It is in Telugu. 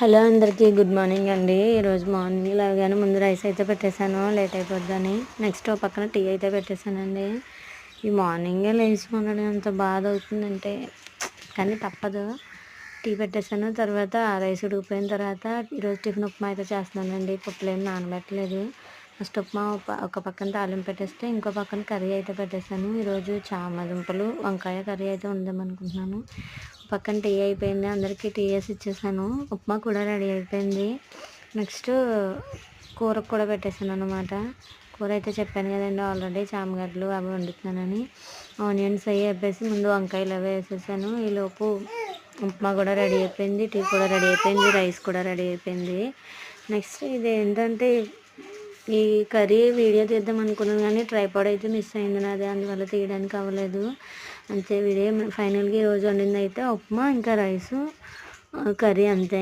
హలో అందరికీ గుడ్ మార్నింగ్ అండి. ఈరోజు మార్నింగ్ లాగానే ముందు రైస్ అయితే పెట్టేశాను. లేట్ అయిపోద్దని. నెక్స్ట్ ఒక పక్కన టీ అయితే పెట్టేశానండి. ఈ మార్నింగే లేచి ఉండడం ఎంత బాధ అవుతుందంటే కానీ తప్పదు. టీ పెట్టేశాను. తర్వాత ఆ రైస్ ఉడికిపోయిన తర్వాత ఈరోజు టిఫిన్ ఉప్మా అయితే చేస్తున్నానండి. పప్పులు ఏం నానబెట్టలేదు. ఫస్ట్ ఉప్మా ఒక- పక్కన తాలింపు పెట్టేస్తే ఇంకో పక్కన కర్రీ అయితే పెట్టేశాను. ఈరోజు చామ దుంపలు వంకాయ కర్రీ అయితే ఉందామనుకుంటున్నాను. పక్కన టీ అయిపోయింది. అందరికీ టీ వేసి ఇచ్చేసాను. ఉప్మా కూడా రెడీ అయిపోయింది. నెక్స్ట్ కూరకు కూడా పెట్టేసాను అనమాట కూర అయితే చెప్పాను కదండి ఆల్రెడీ చామగడ్డలు అవి వండుతున్నానని. ఆనియన్స్ అవి వేపేసి ముందు వంకాయలు అవి వేసేసాను. ఈలోపు ఉప్మా కూడా రెడీ అయిపోయింది టీ కూడా రెడీ అయిపోయింది రైస్ కూడా రెడీ అయిపోయింది. నెక్స్ట్ ఇది ఏంటంటే ఈ కర్రీ వీడియో తీద్దాం అనుకున్నాను కానీ ట్రైపాడ్ అయితే మిస్ అయింది నాది అందువల్ల తీయడానికి అవ్వలేదు. అంతే వీడియో ఫైనల్గా ఈరోజు వండింది అయితే ఉప్మా ఇంకా రైసు కర్రీ అంతే.